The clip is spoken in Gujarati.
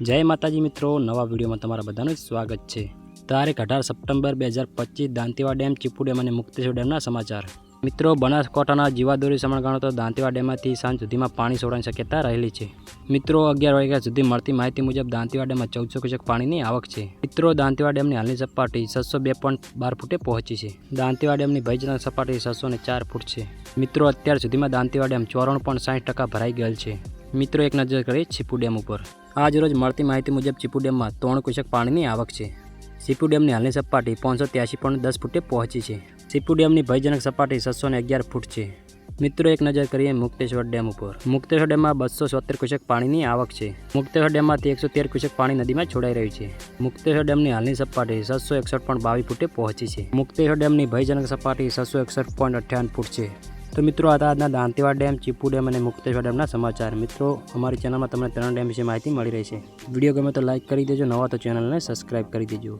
જય માતાજી મિત્રો, નવા વિડીયોમાં તમારા બધાનું સ્વાગત છે. તારીખ અઢાર સપ્ટેમ્બર બે હજાર પચીસ, દાંતીવા ડેમ ચીપુ ડેમ અને મુક્તેશ્વર ડેમના સમાચાર. મિત્રો, બનાસકાંઠાના જીવાદોરી સમણગાણો તો દાંતીવા ડેમમાંથી સાંજ સુધીમાં પાણી છોડવાની શક્યતા રહેલી છે. મિત્રો, અગિયાર વાગ્યા સુધી મળતી માહિતી મુજબ દાંતીવા ડેમમાં ચૌદસો ક્યુસેક પાણીની આવક છે. મિત્રો, દાંતીવા ડેમની હાલની સપાટી છસો બે પોઈન્ટ બાર ફૂટે પહોંચી છે. દાંતીવા ડેમની ભયજનક સપાટી છસો ને ચાર ફૂટ છે. મિત્રો, અત્યાર સુધીમાં દાંતીવા ડેમ ચોરાણું પોઈન્ટ સાઠ ટકા ભરાઈ ગયેલ છે. મિત્રો, એક નજર કરીએ છીપુ ડેમ ઉપર. આજ રોજ મળતી માહિતી મુજબ ચીપુ ડેમમાં ત્રણ કુશક પાણીની આવક છે. સીપુ ડેમની હાલની સપાટી પાંચસો ત્યાસી પોઈન્ટ દસ ફૂટે પહોંચી છે. સીપુ ડેમની ભયજનક સપાટી છસો ને અગિયાર ફૂટ છે. મિત્રો, એક નજર કરીએ મુક્તેશ્વર ડેમ ઉપર. મુક્તેશ્વર ડેમમાં બસો સોતેર કુશક પાણીની આવક છે. મુક્તેશ્વર ડેમમાંથી એકસો તેર કુશક પાણી નદીમાં છોડાઈ રહ્યું છે. મુક્તેશ્વર ડેમની હાલની સપાટી છસો એકસઠ પોઈન્ટ બાવીસ ફૂટે પહોંચી છે. મુક્તેશ્વર ડેમની ભયજનક સપાટી છસો એકસઠ પોઈન્ટ અઠ્યાવન ફૂટ છે. તો મિત્રો, આ હતા આજના દાંતીવાડ ડેમ, ચીપુ ડેમ અને મુક્તેશ્વર ડેમના સમાચાર. મિત્રો, અમારી ચેનલમાં તમને ત્રણ ડેમ વિશે માહિતી મળી રહી છે વીડિયો ગમે તો લાઇક કરી દેજો, નવા તો ચેનલને સબસ્ક્રાઈબ કરી દેજો.